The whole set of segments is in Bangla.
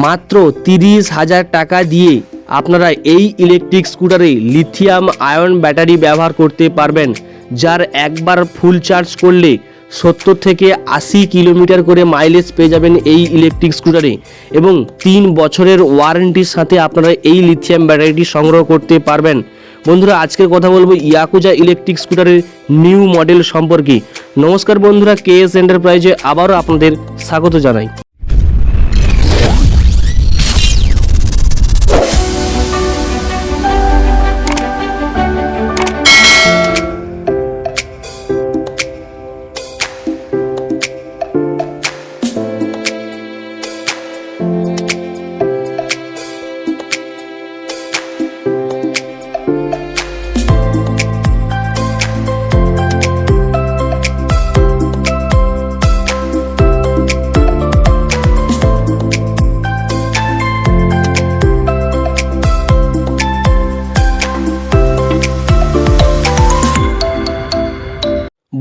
মাত্র তিরিশ হাজার টাকা দিয়ে আপনারা এই ইলেকট্রিক স্কুটারে লিথিয়াম আয়ন ব্যাটারি ব্যবহার করতে পারবেন, যার একবার ফুল চার্জ করলে সত্তর থেকে আশি কিলোমিটার করে মাইলেজ পেয়ে যাবেন এই ইলেকট্রিক স্কুটারে এবং তিন বছরের ওয়ারেন্টির সাথে আপনারা এই লিথিয়াম ব্যাটারিটি সংগ্রহ করতে পারবেন। বন্ধুরা, আজকের কথা বলব ইয়াকুজা ইলেকট্রিক স্কুটারের নিউ মডেল সম্পর্কে। নমস্কার বন্ধুরা কে এস এন্টারপ্রাইজে আবারও আপনাদের স্বাগত জানাই।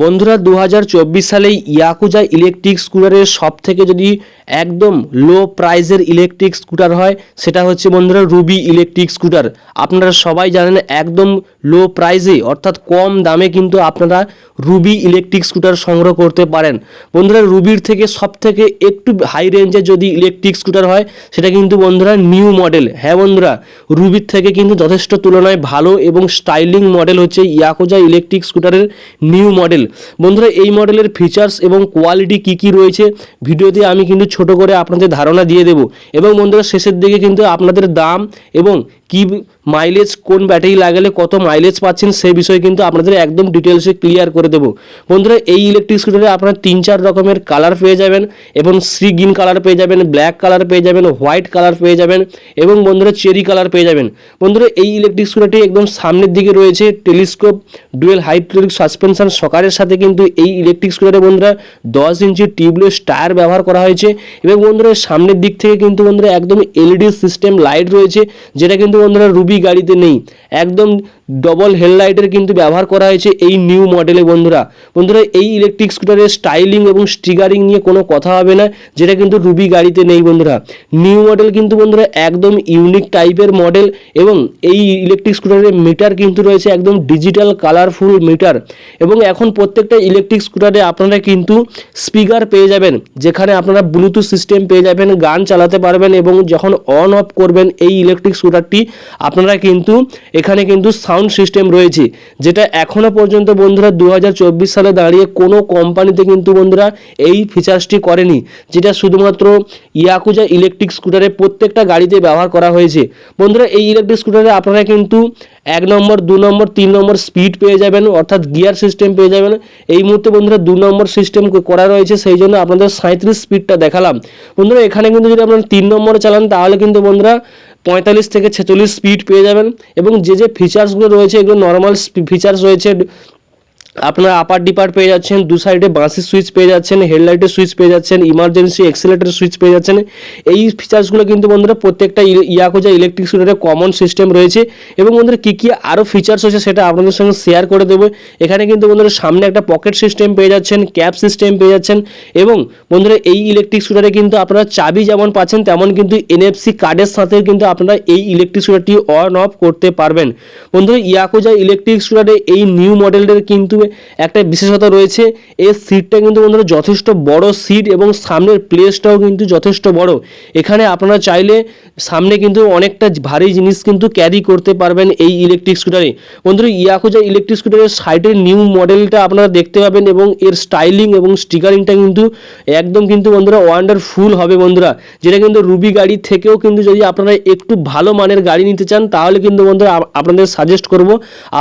বন্ধুরা দু সালে ইয়াকুজা ইলেকট্রিক স্কুটারের সব থেকে যদি একদম লো প্রাইসের ইলেকট্রিক স্কুটার হয়, সেটা হচ্ছে বন্ধুরা রুবি ইলেকট্রিক স্কুটার। আপনারা সবাই জানেন একদম লো প্রাইসে অর্থাৎ কম দামে কিন্তু আপনারা রুবি ইলেকট্রিক স্কুটার সংগ্রহ করতে পারেন। বন্ধুরা রুবির থেকে সব থেকে একটু হাই রেঞ্জের যদি ইলেকট্রিক স্কুটার হয়, সেটা কিন্তু বন্ধুরা নিউ মডেল হ্যাঁ বন্ধুরা, রুবির থেকে কিন্তু যথেষ্ট তুলনায় ভালো এবং স্টাইলিং মডেল হচ্ছে ইয়াকোজা ইলেকট্রিক স্কুটারের নিউ মডেল বন্ধুরা, এই মডেলের ফিচার্স এবং কোয়ালিটি কি কি রয়েছে, ভিডিওতে আমি কিন্তু ছোট করে আপনাদের ধারণা দিয়ে দেব। এবং বন্ধুরা, শেষের দিকে কিন্তু আপনাদের দাম এবং কি মাইলেজ কোন ব্যাটারি লাগালে কত মাইলেজ পাচ্ছেন সেই বিষয়ে কিন্তু আপনাদের একদম ডিটেলসে ক্লিয়ার করে দেবো। বন্ধুরা, এই ইলেকট্রিক স্কুটারে আপনারা তিন চার রকমের কালার পেয়ে যাবেন এবং সি গ্রিন কালার পেয়ে যাবেন ব্ল্যাক কালার পেয়ে যাবেন হোয়াইট কালার পেয়ে যাবেন এবং বন্ধুরা চেরি কালার পেয়ে যাবেন। বন্ধুরা, এই ইলেকট্রিক স্কুটারটি একদম সামনের দিকে রয়েছে টেলিস্কোপ ডুয়েল হাইড্রোলিক সাসপেনশন সকারের সাথে কিন্তু এই ইলেকট্রিক স্কুটারে বন্ধুরা দশ ইঞ্চি টিউবলেস টায়ার ব্যবহার করা হয়েছে এবং বন্ধুরা, সামনের দিক থেকে কিন্তু বন্ধুরা একদম এলইডি সিস্টেম লাইট রয়েছে, যেটা কিন্তু বন্ধুরা রুবি গাড়িতে নেই। একদম ডবল হেডলাইটের কিন্তু ব্যবহার করা হয়েছে এই নিউ মডেলে বন্ধুরা। বন্ধুরা, এই ইলেকট্রিক স্কুটারের স্টাইলিং এবং স্টিকারিং নিয়ে কোনো কথা হবে না, যেটা কিন্তু রুবি গাড়িতে নেই বন্ধুরা। নিউ মডেল কিন্তু বন্ধুরা একদম ইউনিক টাইপের মডেল এবং এই ইলেকট্রিক স্কুটারের মিটার কিন্তু রয়েছে একদম ডিজিটাল কালারফুল মিটার এবং এখন প্রত্যেকটা ইলেকট্রিক স্কুটারে আপনারা কিন্তু স্পিকার পেয়ে যাবেন, যেখানে আপনারা ব্লুটুথ সিস্টেম পেয়ে যাবেন, গান চালাতে পারবেন এবং যখন অন অফ করবেন, এই ইলেকট্রিক স্কুটারটি আপনারা কিন্তু এখানে কিন্তু সাউন্ড সিস্টেম রয়েছে, যেটা এখনও পর্যন্ত বন্ধুরা দু হাজার চব্বিশ সালে দাঁড়িয়ে কোনো কোম্পানিতে কিন্তু বন্ধুরা এই ফিচার্সটি করেনি, যেটা শুধুমাত্র ইয়াকুজা ইলেকট্রিক স্কুটারে প্রত্যেকটা গাড়িতে ব্যবহার করা হয়েছে। বন্ধুরা, এই ইলেকট্রিক স্কুটারে আপনারা কিন্তু এক নম্বর, দু নম্বর, তিন নম্বর স্পিড পেয়ে যাবেন, অর্থাৎ গিয়ার সিস্টেম পেয়ে যাবেন। এই মুহূর্তে বন্ধুরা দু নম্বর সিস্টেম করা রয়েছে, সেই জন্য আপনাদের সাঁত্রিশ স্পিডটা দেখালাম। বন্ধুরা, এখানে কিন্তু যদি আপনারা তিন নম্বরে চালান, তাহলে কিন্তু বন্ধুরা পঁয়তাল্লিশ থেকে ছেচল্লিশ স্পিড পেয়ে যাবেন এবং যে যে ফিচার্সগুলো রয়েছে, এগুলো নর্মাল ফিচার্স রয়েছে আপনারা আপার ডিপার পেয়ে যাচ্ছেন, দু সাইডে বাঁশের সুইচ পেয়ে যাচ্ছেন হেডলাইটের সুইচ পেয়ে যাচ্ছেন ইমার্জেন্সি এক্সেলেটার সুইচ পেয়ে যাচ্ছেন। এই ফিচার্সগুলো কিন্তু বন্ধুরা প্রত্যেকটা ইয়াকোজা ইলেকট্রিক স্কুটারে কমন সিস্টেম রয়েছে। এবং বন্ধুরা কী কী আরও ফিচার্স রয়েছে সেটা আপনাদের সঙ্গে শেয়ার করে দেবো। এখানে কিন্তু বন্ধুরা সামনে একটা পকেট সিস্টেম পেয়ে যাচ্ছেন ক্যাপ সিস্টেম পেয়ে যাচ্ছেন। এবং বন্ধুরা এই ইলেকট্রিক স্কুটারে কিন্তু আপনারা চাবি যেমন পাচ্ছেন, তেমন কিন্তু এনএফসি কার্ডের সাথে কিন্তু আপনারা এই ইলেকট্রিক স্কুটারটি অন অফ করতে পারবেন। বন্ধুরা ইয়াকোজা ইলেকট্রিক স্কুটারে এই নিউ মডেলের কিন্তু একটা বিশেষতা রয়েছে এর সিটটা কিন্তু বন্ধুরা যথেষ্ট বড় সিট এবং সামনের প্লেসটাও কিন্তু যথেষ্ট বড়। এখানে আপনারা চাইলে সামনে কিন্তু অনেকটা ভারী জিনিস কিন্তু ক্যারি করতে পারবেন এই ইলেকট্রিক স্কুটারে বন্ধুরা ইয়াকুজা ইলেকট্রিক স্কুটারের সাইডের নিউ মডেলটা আপনারা দেখতে পাবেন এবং এর স্টাইলিং এবং স্টিকারিংটা কিন্তু একদম কিন্তু বন্ধুরা ওয়ান্ডারফুল হবে বন্ধুরা। যেটা কিন্তু রুবি গাড়ি থেকেও কিন্তু যদি আপনারা একটু ভালো মানের গাড়ি নিতে চান, তাহলে কিন্তু বন্ধুরা আপনাদের সাজেস্ট করব,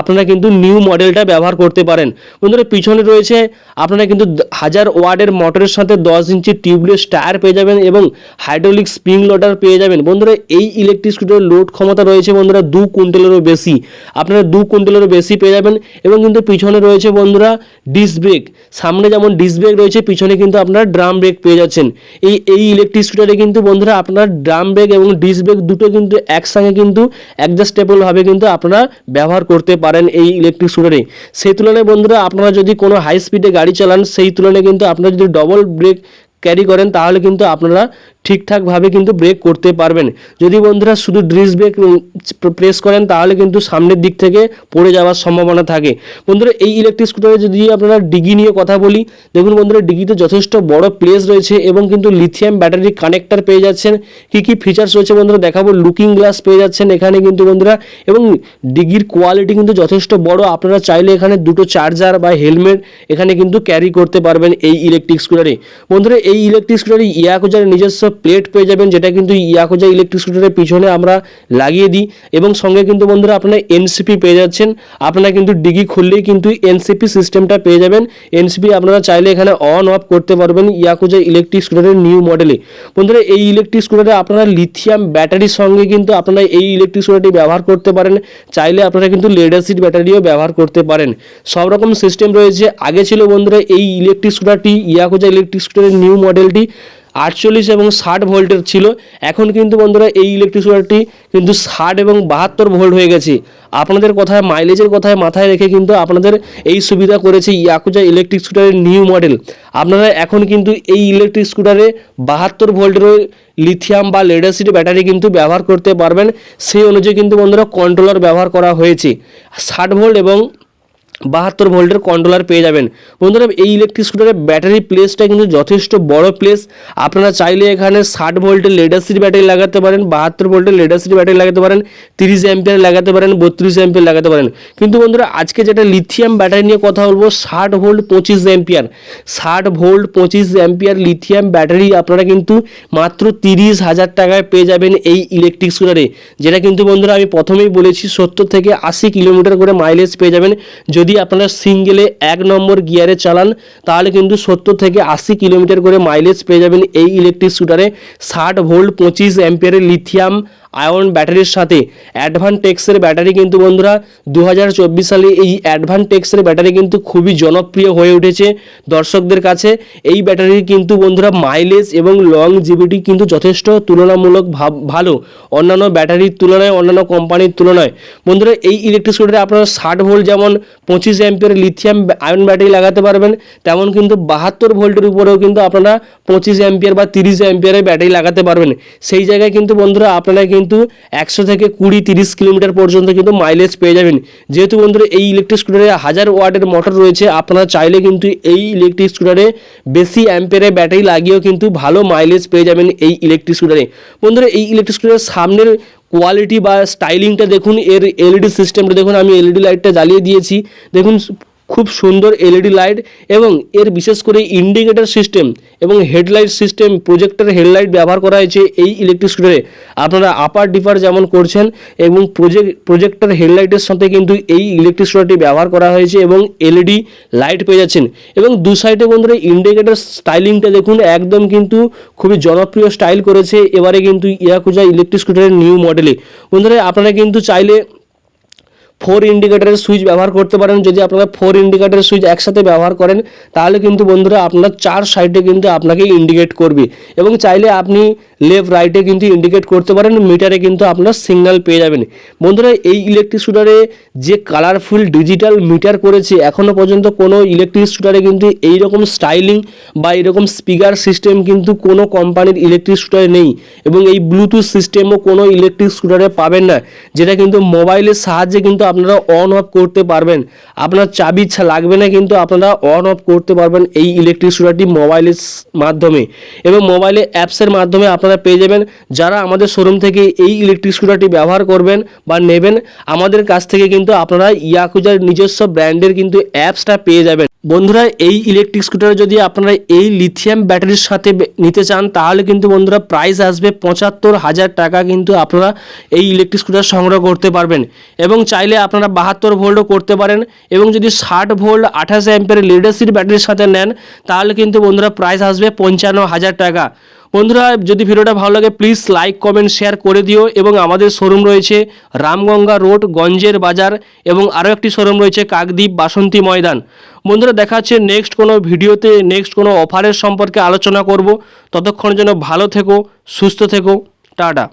আপনারা কিন্তু নিউ মডেলটা ব্যবহার করতে পারেন। বন্ধুরা, পিছনে রয়েছে আপনারা কিন্তু হাজার ওয়ার্ডের মোটরের সাথে দশ ইঞ্চি টিউবলেস টায়ার পেয়ে যাবেন এবং হাইড্রোলিক স্প্রিং লোডার পেয়ে যাবেন। বন্ধুরা, এই ইলেকট্রিক স্কুটারের লোড ক্ষমতা রয়েছে বন্ধুরা দু কুইন্টালেরও বেশি। আপনারা দু কুইন্টালেরও বেশি পেয়ে যাবেন এবং কিন্তু পিছনে রয়েছে বন্ধুরা ডিস ব্রেক। সামনে যেমন ডিস ব্রেক রয়েছে, পিছনে কিন্তু আপনারা ড্রাম ব্রেক পেয়ে যাচ্ছেন। এই এই ইলেকট্রিক স্কুটারে কিন্তু বন্ধুরা আপনার ড্রাম ব্রেক এবং ডিস ব্রেক দুটো কিন্তু একসঙ্গে কিন্তু অ্যাডজাস্টেবলভাবে কিন্তু আপনারা ব্যবহার করতে পারেন এই ইলেকট্রিক স্কুটারে। সেই তুলনায় বন্ধুরা, আপনারা যদি কোনো হাই স্পিডে গাড়ি চালান, সেই তুলনায় কিন্তু আপনারা যদি ডবল ব্রেক ক্যারি করেন, তাহলে কিন্তু আপনারা ঠিকঠাকভাবে কিন্তু ব্রেক করতে পারবেন। যদি বন্ধুরা শুধু ড্রিস ব্রেক প্রেস করেন, তাহলে কিন্তু সামনের দিক থেকে পড়ে যাওয়ার সম্ভাবনা থাকে। বন্ধুরা, এই ইলেকট্রিক স্কুটারে যদি আপনারা ডিগি নিয়ে কথা বলি, দেখুন বন্ধুরা, ডিগিতে যথেষ্ট বড় প্লেস রয়েছে এবং কিন্তু লিথিয়াম ব্যাটারি কানেক্টর পেয়ে যাচ্ছেন। কি কি ফিচার্স রয়েছে বন্ধুরা, দেখাবো। লুকিং গ্লাস পেয়ে যাচ্ছেন এখানে কিন্তু বন্ধুরা এবং ডিগির কোয়ালিটি কিন্তু যথেষ্ট বড়। আপনারা চাইলে এখানে দুটো চার্জার বা হেলমেট এখানে কিন্তু ক্যারি করতে পারবেন এই ইলেকট্রিক স্কুটারে বন্ধুরা, এই ইলেকট্রিক স্কুটারে ইয়াকুজার নিজস্ব প্লেট পেয়ে যাবেন, যেটা কিন্তু ইয়াকুজা ইলেকট্রিক স্কুটারের পিছনে আমরা লাগিয়ে দিই। এবং সঙ্গে কিন্তু বন্ধুরা আপনারা এনসিপি পেয়ে যাচ্ছেন। আপনারা কিন্তু ডিগি খুললেই কিন্তু এনসিপি সিস্টেমটা পেয়ে যাবেন। এনসিপি আপনারা চাইলে এখানে অন অফ করতে পারবেন ইয়াকুজা ইলেকট্রিক স্কুটারের নিউ মডেলে বন্ধুরা, এই ইলেকট্রিক স্কুটারে আপনারা লিথিয়াম ব্যাটারির সঙ্গে কিন্তু আপনারা এই ইলেকট্রিক স্কুটারটি ব্যবহার করতে পারেন। চাইলে আপনারা কিন্তু লেড অ্যাসিড ব্যাটারিও ব্যবহার করতে পারেন। সব রকম সিস্টেম রয়েছে। আগে ছিল বন্ধুরা এই ইলেকট্রিক স্কুটারটি ইয়াকুজা ইলেকট্রিক স্কুটারের নিউ মডেলটি আটচল্লিশ এবং ষাট ভোল্টের ছিল। এখন কিন্তু বন্ধুরা এই ইলেকট্রিক স্কুটারটি কিন্তু ষাট এবং বাহাত্তর ভোল্ট হয়ে গেছে। আপনাদের কথায় মাইলেজের কথায় মাথায় রেখে কিন্তু আপনাদের এই সুবিধা করেছে ইয়াকুজা ইলেকট্রিক স্কুটারের নিউ মডেল আপনারা এখন কিন্তু এই ইলেকট্রিক স্কুটারে বাহাত্তর ভোল্টের লিথিয়াম বা লেড অ্যাসিড ব্যাটারি কিন্তু ব্যবহার করতে পারবেন। সেই অনুযায়ী কিন্তু বন্ধুরা কন্ট্রোলার ব্যবহার করা হয়েছে। ষাট ভোল্ট এবং বাহাত্তর ভোল্টের কন্ট্রোলার পেয়ে যাবেন। বন্ধুরা, এই ইলেকট্রিক স্কুটারের ব্যাটারি প্লেসটা কিন্তু যথেষ্ট বড় প্লেস আপনারা চাইলে এখানে ষাট ভোল্টের লেডাসির ব্যাটারি লাগাতে পারেন, বাহাত্তর ভোল্টের লেডাসির ব্যাটারি লাগাতে পারেন, তিরিশ অ্যাম্পিয়ার লাগাতে পারেন, বত্রিশ অ্যাম্পিয়ার লাগাতে পারেন। কিন্তু বন্ধুরা, আজকে যেটা লিথিয়াম ব্যাটারি নিয়ে কথা বলব, ষাট ভোল্ট পঁচিশ অ্যাম্পিয়ার ষাট ভোল্ট পঁচিশ অ্যাম্পিয়ার লিথিয়াম ব্যাটারি আপনারা কিন্তু মাত্র তিরিশ হাজার টাকায় পেয়ে যাবেন এই ইলেকট্রিক স্কুটারে যেটা কিন্তু বন্ধুরা, আমি প্রথমেই বলেছি, সত্তর থেকে আশি কিলোমিটার করে মাইলেজ পেয়ে যাবেন। যদি আপনারা সিঙ্গেলে এক নম্বর গিয়ারে চালান, তাহলে কিন্তু সত্তর থেকে আশি কিলোমিটার করে মাইলেজ পেয়ে যাবেন এই ইলেকট্রিক স্কুটারে ষাট ভোল্ট পঁচিশ অ্যাম্পিয়ারের লিথিয়াম আয়ন ব্যাটারির সাথে। অ্যাডভান্টেক্সের ব্যাটারি কিন্তু বন্ধুরা দু হাজার চব্বিশ সালে এই অ্যাডভান্টেক্সের ব্যাটারি কিন্তু খুবই জনপ্রিয় হয়ে উঠেছে দর্শকদের কাছে। এই ব্যাটারির কিন্তু বন্ধুরা মাইলেজ এবং লং জিবিটি কিন্তু যথেষ্ট তুলনামূলক ভালো। অন্যান্য ব্যাটারির তুলনায়, অন্যান্য কোম্পানির তুলনায়। বন্ধুরা, এই ইলেকট্রিক স্কুটারে আপনারা ষাট ভোল্ট যেমন পঁচিশ অ্যাম্পিয়ার লিথিয়াম আয়ন ব্যাটারি লাগাতে পারবেন, তেমন কিন্তু বাহাত্তর ভোল্টের উপরেও কিন্তু আপনারা পঁচিশ অ্যাম্পিয়ার বা তিরিশ অ্যাম্পিয়ারের ব্যাটারি লাগাতে পারবেন। সেই জায়গায় কিন্তু বন্ধুরা আপনারা একশো থেকে কুড়ি, তিরিশ কিলোমিটার পর্যন্ত কিন্তু মাইলেজ পেয়ে যাবেন। যেহেতু বন্ধুরা, এই ইলেকট্রিক স্কুটারে হাজার ওয়াটের মোটর রয়েছে, আপনারা চাইলে কিন্তু এই ইলেকট্রিক স্কুটারে বেশি অ্যাম্পিয়ারের ব্যাটারি লাগিয়েও কিন্তু ভালো মাইলেজ পেয়ে যাবেন এই ইলেকট্রিক স্কুটারে বন্ধুরা, এই ইলেকট্রিক স্কুটারের সামনের কোয়ালিটি বা স্টাইলিংটা দেখুন, এর এলইডি সিস্টেমটা দেখুন, আমি এলইডি লাইটটা জ্বালিয়ে দিয়েছি। দেখুন খুব সুন্দর এলইডি লাইট এবং এর বিশেষ করে ইন্ডিকেটার সিস্টেম এবং হেডলাইট সিস্টেম, প্রজেক্টর হেডলাইট ব্যবহার করা হয়েছে এই ইলেকট্রিক স্কুটারে আপনারা আপার ডিপার যেমন করছেন এবং প্রজেক্ট প্রজেক্টর হেডলাইটের সাথে কিন্তু এই ইলেকট্রিক স্কুটারটি ব্যবহার করা হয়েছে এবং এলইডি লাইট পেয়ে যাচ্ছেন। এবং দু সাইডে বন্ধুরা ইন্ডিকেটার স্টাইলিংটা দেখুন, একদম কিন্তু খুবই জনপ্রিয় স্টাইল করেছে। এবারে কিন্তু ইয়াকুজা ইলেকট্রিক স্কুটারের নিউ মডেলে বন্ধুরা, আপনারা কিন্তু চাইলে ফোর ইন্ডিকেটারের সুইচ ব্যবহার করতে পারেন। যদি আপনারা ফোর ইন্ডিকেটারের সুইচ একসাথে ব্যবহার করেন, তাহলে কিন্তু বন্ধুরা আপনার চার সাইডে কিন্তু আপনাকে ইন্ডিকেট করবে। এবং চাইলে আপনি লেফট রাইটে কিন্তু ইন্ডিকেট করতে পারেন মিটারে কিন্তু আপনার সিগন্যাল পেয়ে যাবেন। বন্ধুরা, এই ইলেকট্রিক স্কুটারে যে কালারফুল ডিজিটাল মিটার করেছে এখনও পর্যন্ত কোনো ইলেকট্রিক স্কুটারে কিন্তু এই রকম স্টাইলিং বা এরকম স্পিকার সিস্টেম কিন্তু কোনো কোম্পানির ইলেকট্রিক স্কুটারে নেই। এবং এই ব্লুটুথ সিস্টেমও কোনো ইলেকট্রিক স্কুটারে পাবেন না, যেটা কিন্তু মোবাইলের সাহায্যে কিন্তু আপনারা অন অফ করতে পারবেন। আপনার চাবি লাগবে না কিন্তু আপনারা অন অফ করতে পারবেন এই ইলেকট্রিক স্কুটারটি মোবাইলের মাধ্যমে। এবং মোবাইলে অ্যাপসের মাধ্যমে আপনারা পেয়ে যাবেন। যারা আমাদের শোরুম থেকে এই ইলেকট্রিক স্কুটারটি ব্যবহার করবেন বা নেবেন, আমাদের কাছ থেকে কিন্তু আপনারা ইয়াকুজার নিজস্ব ব্র্যান্ডের কিন্তু অ্যাপসটা পেয়ে যাবেন। বন্ধুরা, এই ইলেকট্রিক স্কুটার যদি আপনারা এই লিথিয়াম ব্যাটারির সাথে নিতে চান, তাহলে কিন্তু বন্ধুরা প্রাইস আসবে পঁচাত্তর হাজার টাকা কিন্তু আপনারা এই ইলেকট্রিক স্কুটার সংগ্রহ করতে পারবেন। এবং চাইলে আপনারা বাহাত্তর ভোল্টও করতে পারেন। এবং যদি ষাট ভোল্ট, আঠাশ অ্যাম্পের লিডারশিপ ব্যাটারির সাথে নেন, তাহলে কিন্তু বন্ধুরা প্রাইস আসবে পঞ্চান্ন হাজার টাকা। বন্ধুরা, যদি ভিডিওটা ভালো লাগে প্লিজ লাইক কমেন্ট শেয়ার করে দিও এবং আমাদের শোরুম রয়েছে রামগঙ্গা রোড, গঞ্জের বাজার এবং আরও একটি শোরুম রয়েছে কাকদ্বীপ বাসন্তী ময়দান। বন্ধুরা, দেখা হচ্ছে নেক্সট কোনো ভিডিওতে নেক্সট কোনো অফারের সম্পর্কে আলোচনা করব। ততক্ষণের যেন ভালো থেকো, সুস্থ থেকো, টাটা।